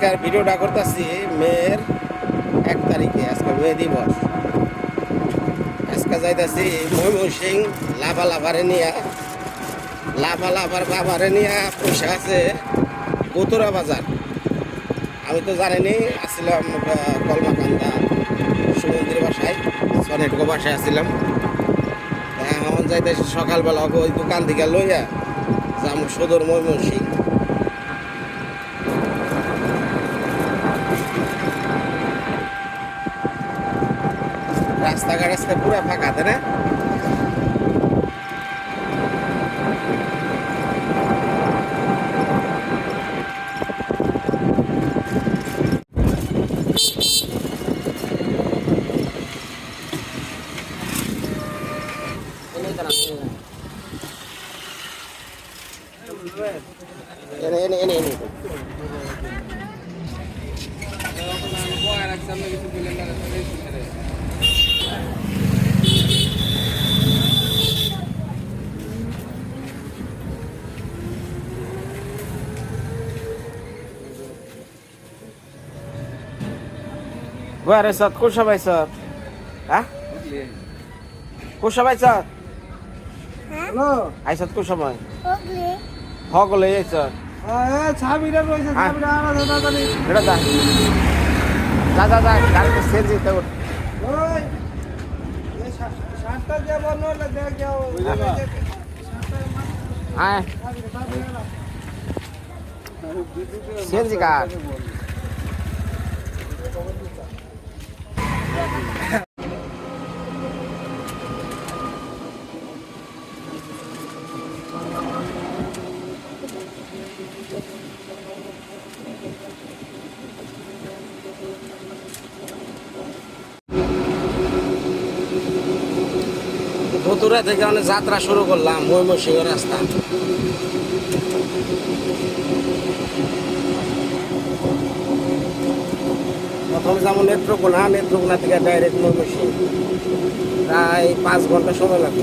আজকের ভিডিওটা করতেছি মেয়ের এক তারিখে, আজকে মে দিবস। আজকে যাইতেছি ময়মনসিং লাভা লাভারে নিয়ে। লাভা লাভার বাবারে নিয়ে পয়সা আছে কতুরা বাজার। আমি তো জানিনি আসছিলাম কলমাকান্দা সমুদ্রের বাসায়, সনেটকো বাসায় আসছিলাম এখন যাইতেছি সকালবেলা ওই দোকান থেকে লইয়া যাম সদর ময়মনসিং। রাস্তাঘাট আসলে পুরা ফাঁকা তাই না এনে এনে এনে এনে Kusha by sir? Ha? Kusha by sir? Hello? আইসাত হগলে। আইসাত হ্যাঁ হ্যাঁ। ছাবিটা আনা দাদা এটা দা যা যা যা গাড়িতে সেল দিতে যে আয় সেল জি কার ভতুরা থেকে অনেক যাত্রা শুরু করলাম ময়মনসিংহ রাস্তা। প্রথমে যেমন নেত্রকোনা নেত্রকোনা থেকে ডাইরেক্ট ময়মনসিংহ। প্রায় পাঁচ ঘণ্টা সময় লাগবে।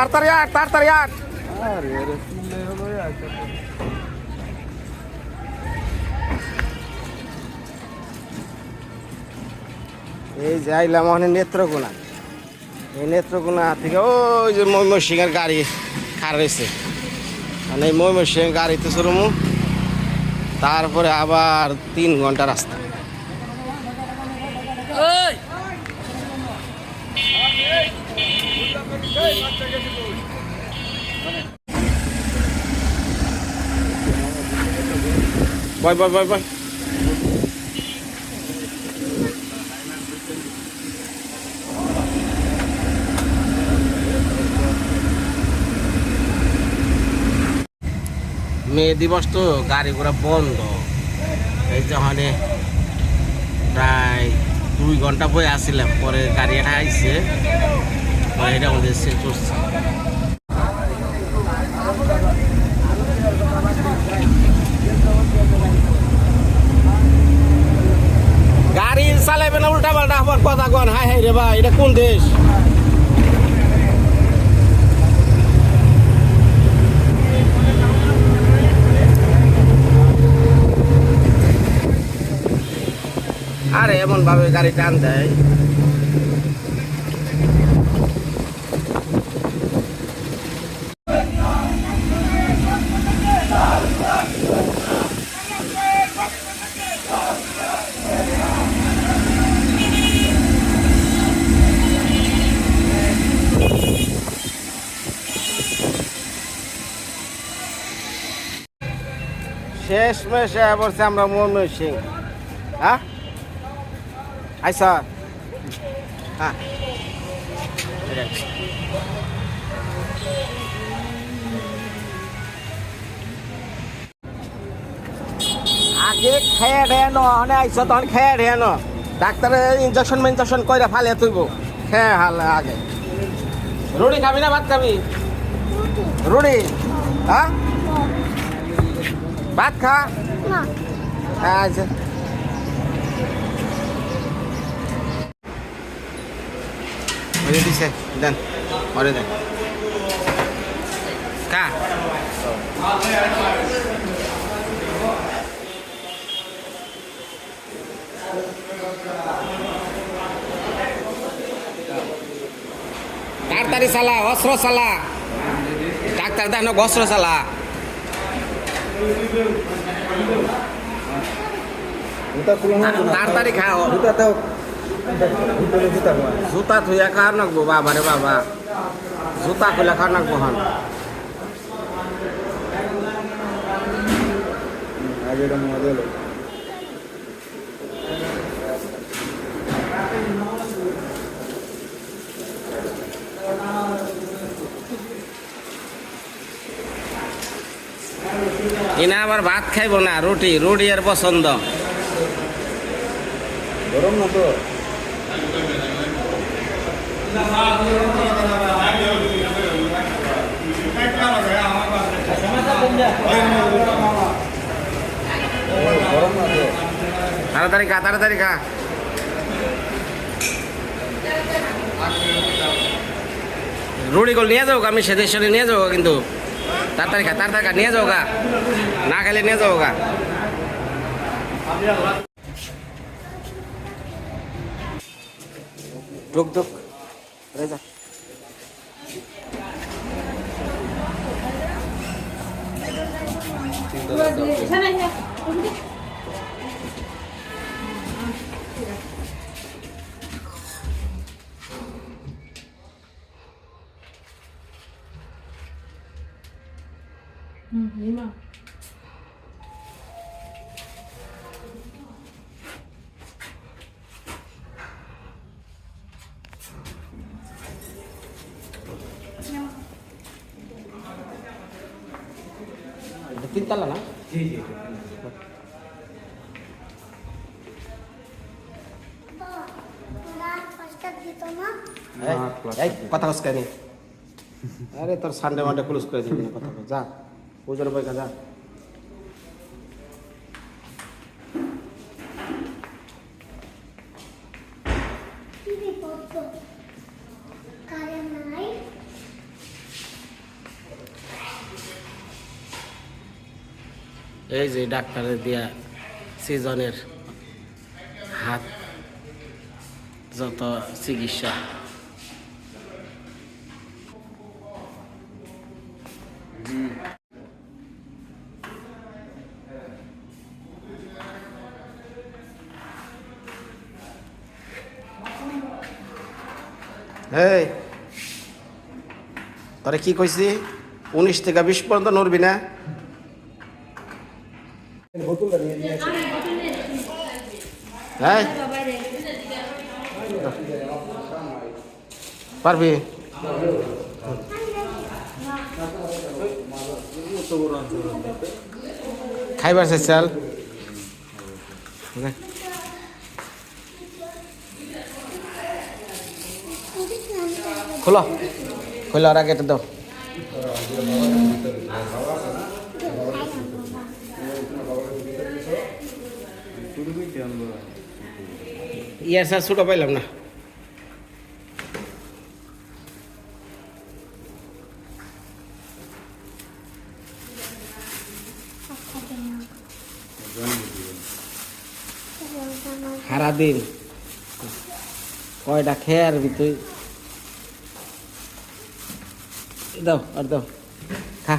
তাড়াতাড়ি আট তাড়াতাড়ি আট এই যে আইলাম ওখানে নেত্রকোনা। এই নেত্রকোনা থেকে ওই যে ময়মনসিংহের গাড়ি খার রয়েছে। মানে এই ময়মনসিংহের গাড়িতে চড়মু। তারপরে আবার তিন ঘণ্টা রাস্তা। বয় বয় বয় বয় মে দিবস তো গাড়ি ঘোড়া বন্ধ। এই যে ওখানে প্রায় দুই ঘণ্টা বয়ে আসছিলাম পরে গাড়ি আইসে এটা গাড়ি চালাইবে না, উল্টা পাল্টা কথা কন। হাই হাই রে এটা কোন দেশ? আরে এমন ভাবে গাড়ি টান দেয়। শেষ মেশে পড়ছে আমরা মনমোহন সিং হ্যাঁ আইসা হ্যাঁ। আগে খেয়ে ঢে নহনে আইস তখন খেয়ে ঢে ন। ডাক্তারে ইঞ্জেকশন মিঞ্জেকশন কইরা ফালে তুইব খেয়ে হালে আগে। রুটি খাবি না ভাত খাবি? রুটি। হ্যাঁ? ভাত খা। আচ্ছা দিছে দেন ওরে দেন কা তাড়াতাড়ি চালা অস্ত্র চালা। ডাক্তার দেন অস্ত্র চালা। জুতা। খুলে না তাড়াতাড়ি খাও জুতা দাও ভিতরে জুতা জুতা ধুইয়া খাওয়া নাকবো বাবা রে বাবা। জুতা খুলে খাওয়া নাকবো হন আগে মজা এনা আবার ভাত খাইব না রুটি। রুটি এর পছন্দ। গরম না তো? তাড়াতাড়ি খা তাড়াতাড়ি খা। রুটি গুলো নিয়ে গা, আমি সাথে নিয়ে যাব কিন্তু। তাড়াতাড়ি খা তাড়াতাড়ি খা নিয়ে যাও গা। না খেলে নিয়ে যাও গা। ঢুক ঢুক। রে যা এটা তিনতলা না এই, এই কথা কস কেন আরে তোর সানডে মানডে ক্লোজ করে দিবি না কথা কস। যা পুজোর বইকা যা এই যে ডাক্তারের দিয়া সিজনের হাত যত চিকিৎসা। তোরে কি কইছি? উনিশ থেকে বিশ পর্যন্ত নড়বি না। পারবি? খাইবার চাই চাল। খোলো। খোলো আর আগে এটা দাও। ইয়ার স্যার, ছোটো পাইলাম না। সারাদিন কয়টা খেয়ে আর তুই দাও, আর দাও। খা।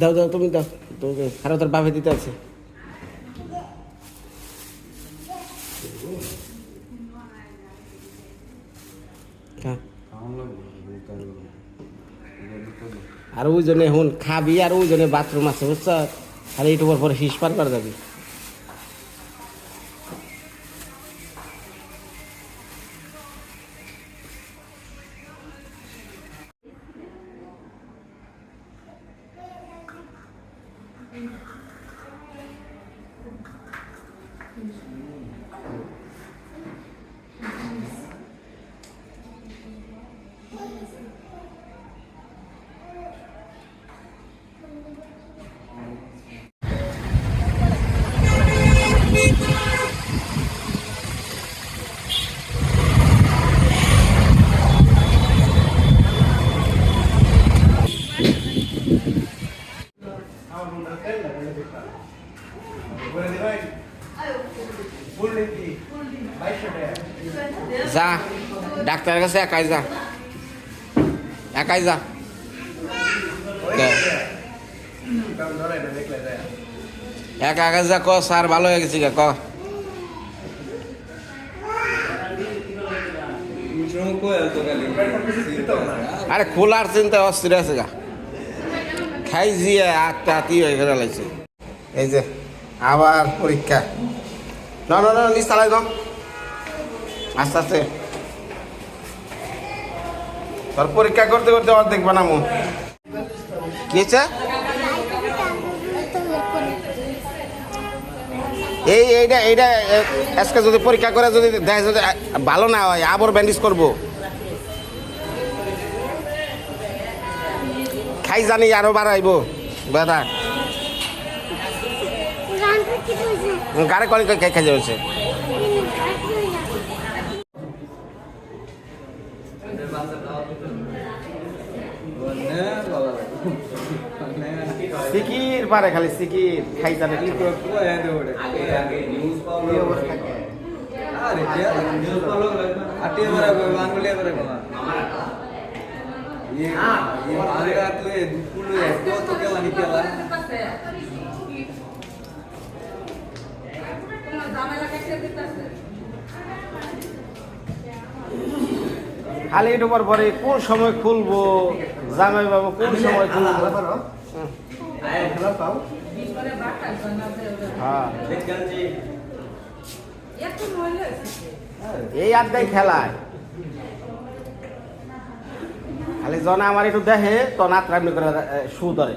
দাও দাও, তুমি দাও। তুমি খারাপ তোর বাপে দিতে আছে। আর ওই জন্য এখন খাবি আর ওই জন্য বাথরুম আছে, বুঝছ? খালি একটু পর পরে হিস পার করে যাবি। ডাক্তারের কাছে একাই যা। একাই যা? একা একা যা, ক, স্যার ভালো হয়ে গেছি ক। আরে খোলার চিন্তা অস্থির আছে গা। খাই জিয়ে আটটা আতি হয়ে গেলে লাগছে এই যে, আবার পরীক্ষা। না না না, নিচ চালাই দাও। আস্তে আস্তে। তোর পরীক্ষা করতে করতে অর্ধেক বানামো কি হয়েছে এই এইটা এইটা আজকে যদি পরীক্ষা করে যদি দেখে যদি ভালো না হয় আবার ব্যান্ডেজ করব। খাই জানি আরও বাড়াইব বেদা গাড়ি কলি খাই খাই যাচ্ছে সিকির পারে খালি সিকির খাই জানে খালি একটু পর কোন সময় খুলবো? জামাই বাবু কোন সময় খুলবো? হ্যাঁ। এই আড্ডাই খেলায়। খালি জনা আমার একটু দেখে তো নাত রান্নি করে শু ধরে।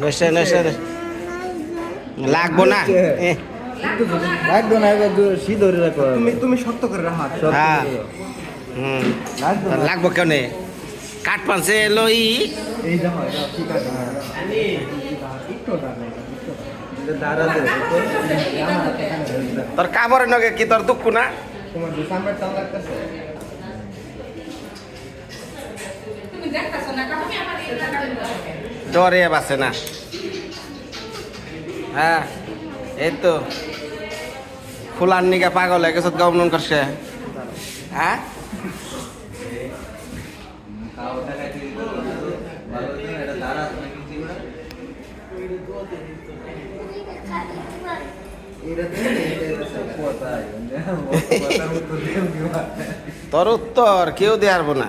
নেশে নেশে লাগবো না? এ, তুমি তুমি শক্ত করে রাখো হ্যাঁ। হুম। লাগবো কেন? কাঠ এটা ঠিক আছে। তোর কাবরের নগে কি তোর দুঃখ না? তোমার দু সামনে টান লাগতেছে। ডরে বাসে না। হ্যাঁ এই তো। খোলার নিকে পাগল গেছত গমন করছে। হ্যাঁ? তোর উত্তর, কেউ দেয়ারবো না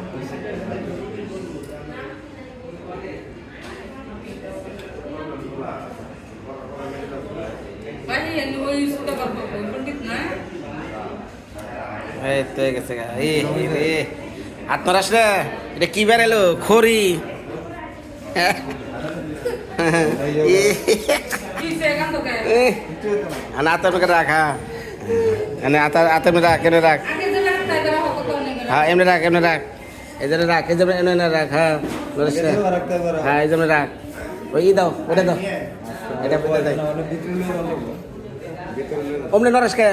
এই তো গেছে গা। এই এই রে আত্মর আসলে এটা কি খড়ি রাখা এনে আতার আতার মেয়ে রাখ এনে রাখ হ্যাঁ এমনি রাখ এমনি রাখ এই জন্য রাখ এই জন্য এনে এনে রাখ হ্যাঁ নরেশ রে। রাখতে পারো হ্যাঁ এই জন্য রাখ ওই দাও ওটা দাও এটা পেতে অমনি নরেশ কে?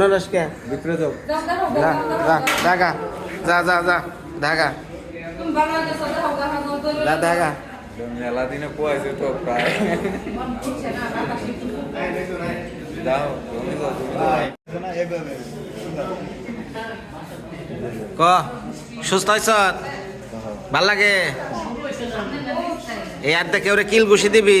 নরেশ কে? ভিতরে যাও। ঢাকা যা যা যা ঢাকা যা ঢাকা মেলা দিনে পোয়াইছে তো প্রায়। যাও তুমি যাও ক? সুস্থ হয়েছ ভালো লাগে? এই দেখে ওরে কিল বসে দিবি?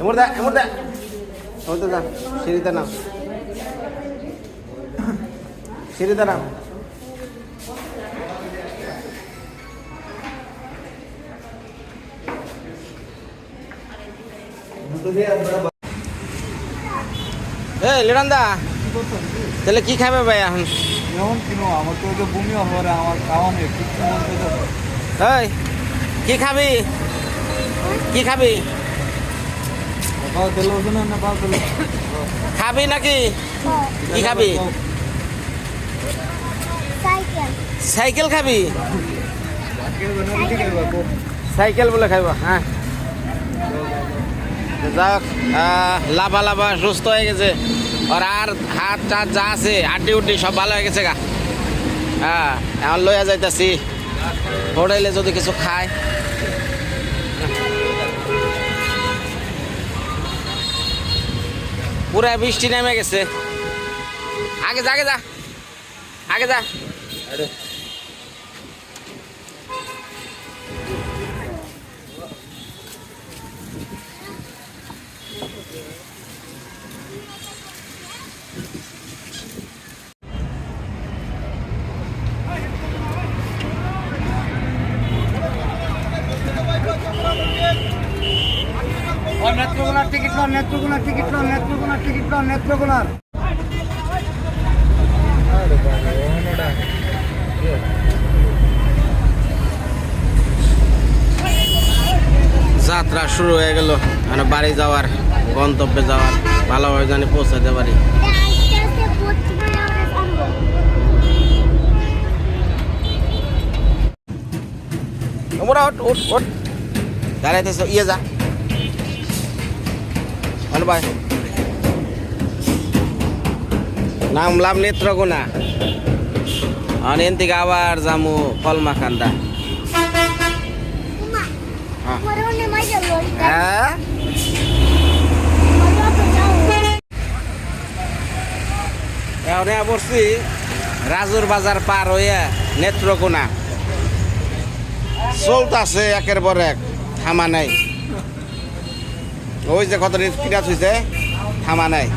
এমর দা এমর দা এমর দা সিঁড়িতে নাম সিঁড়িতে নাম এই লিডান দা তাহলে কি খাবে ভাই এখন? যেমন কিনো, আমার তো বমি হবে আমার খাওয়া নেই এই, কি খাবি? কি খাবি? খাবি নাকি? কি খাবি? সাইকেল খাবি? সাইকেল বলে খাইবা হ্যাঁ। যাক লাভা লাভা সুস্থ হয়ে গেছে। আর আর হাত টাত যা আছে আড্ডি উড্ডি সব ভালো হয়ে গেছে গা। হ্যাঁ এখন লইয়া যাইতাছি। হোটেলে যদি কিছু খায়। পুরা বৃষ্টি নেমে গেছে। আগে যা আগে যা। আগে যা। নেত্রকোনার যাত্রা শুরু হয়ে গেল। মানে বাড়ি যাওয়ার গন্তব্যে যাওয়ার ভালোভাবে জানি পৌঁছাতে পারি। ওরা দাঁড়াইতেছ ইয়ে যা। ভালো ভাই নামলাম নেত্রকোনা আর এন থেকে আবার যামু কলমাখান্দা। উমা হ্যাঁ। হ্যাঁ? এখন পড়ছি রাজুর বাজার পার হইয়া নেত্রকোনা চলতাছে একের পর এক থামা নাই। ওই যে কত কিনা থামা নাই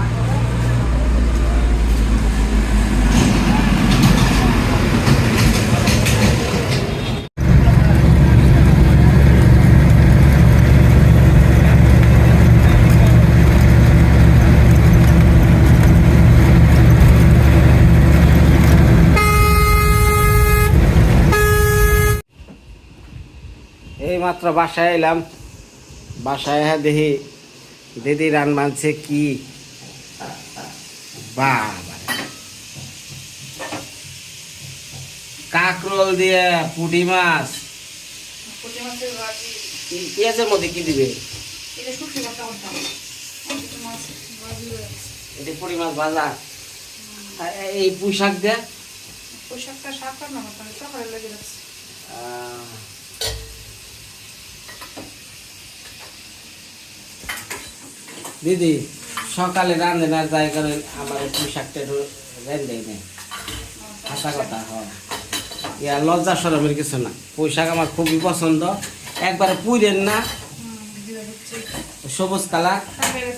এই মাত্র বাসায় এলাম। বাসায় হ্যাঁ দেখি দিদি রান মানছে কি? বাবা কাকরোল দিয়ে পুঁটি মাছ। পেঁয়াজের মধ্যে কি দিবে? এটা পুঁটি মাছ ভাজা। এই পুঁই শাক দিয়ে? না লেগে যাচ্ছে। দিদি, সকালে রান্ধে না যাই করেন আমার পোশাকটা একটু রেন্ধে নেই হাসা কথা হয় ইয়া লজ্জা সরমের কিছু না। পোশাক আমার খুবই পছন্দ। একবারে পুইরেন না। সবুজ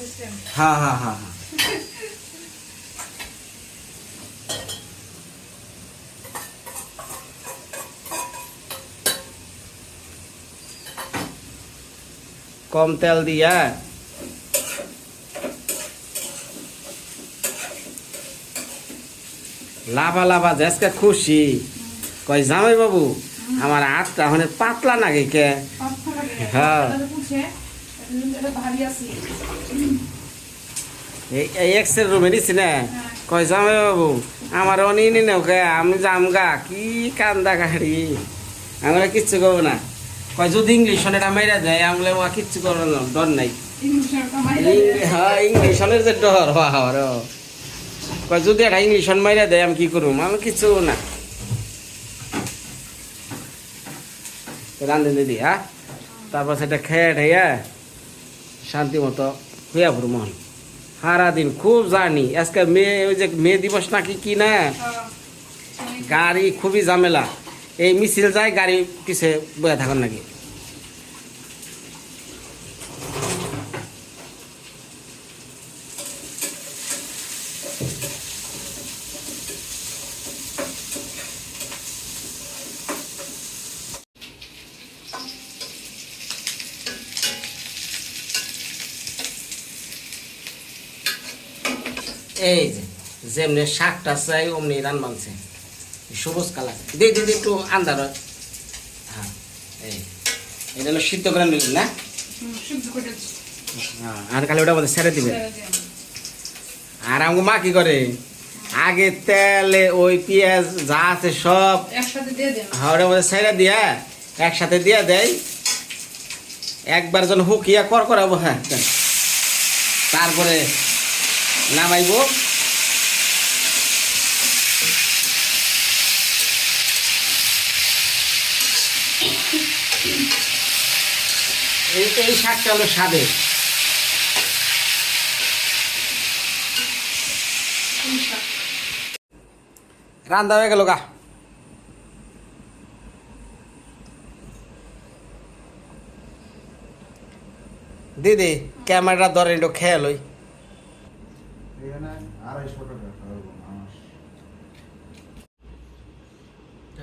সিস্টেম হ্যাঁ হ্যাঁ হ্যাঁ হ্যাঁ। কম তেল দিয়া লাভা লাভা জেসকে খুশি। কই জামাই বাবু আমার হাতটা ওখানে পাতলা নাকি কে? হ্যাঁ। এই এক্সের রুমে দিছি না। কই জামাই বাবু আমার অনি নি নৌকে আমি যাম গা। কি কান্দা গাড়ি। আমরা কিচ্ছু করব না। কয় যদি ইংলিশ এটা মেরা দেয় আমলে ওয়া কিচ্ছু করব না ডর নাই। হ্যাঁ ইংলিশ যে ডর হওয়া হওয়ার কয় যদি এটা ইংলিশ মাইরা দেয়, আমি কি করব আমি করব না। রান্ধে দিদি হ্যাঁ? তারপর সেটা খেয়ে ঠেয়ে শান্তি মতো হইয়া মন। সারাদিন খুব জানি আজকে মেয়ে, ওই যে মে দিবস নাকি কি না? গাড়ি খুবই ঝামেলা। এই মিছিল যায়, গাড়ি পিছে বয়ে থাকেন নাকি এই যে যেমনি শাকটা চাই অমনি রান মানছে সবুজ কালার। দি দিদি একটু আন্দার হ্যাঁ। এই এটা হলো সিদ্ধ করে নিলেন না। হ্যাঁ আর খালি ওটা ছেড়ে দিলাম। আর আমার মা কি করে? আগে তেলে ওই পেঁয়াজ যা আছে সব একসাথে দিয়ে হাওড়ের মধ্যে ছেড়ে দিয়া একসাথে দিয়া দেয় একবার যেন হুকিয়া কর করাবো হ্যাঁ। তারপরে নামাইবো। এই এই শাকটা হলো স্বাদের রান্দা হয়ে গেল গা। দিদি ক্যামেরা ধরে একটু খেয়ে লই।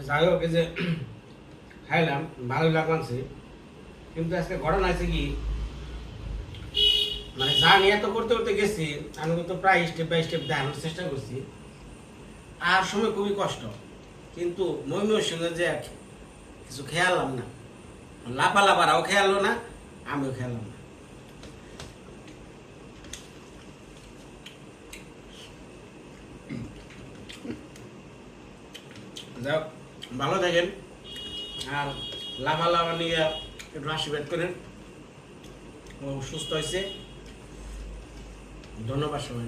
যাই হোক এই যে খাইলাম ভালোই লাগছে কিন্তু আজকে ঘটনা আছে কি মানে যা নিয়ে তো করতে করতে গেছি, আমি কিন্তু প্রায় স্টেপ বাই স্টেপ দেখানোর চেষ্টা করছি। আর সময় খুবই কষ্ট। কিন্তু ময়মনসিংহে যে কিছু খেয়ালাম না লাপা লাপারাও খেয়ালো না, আমিও খেয়ালাম না। যাক ভালো থাকেন। আর লাভা লাভা নিয়ে একটু আশীর্বাদ করেন। ও সুস্থ হয়েছে। ধন্যবাদ সবাই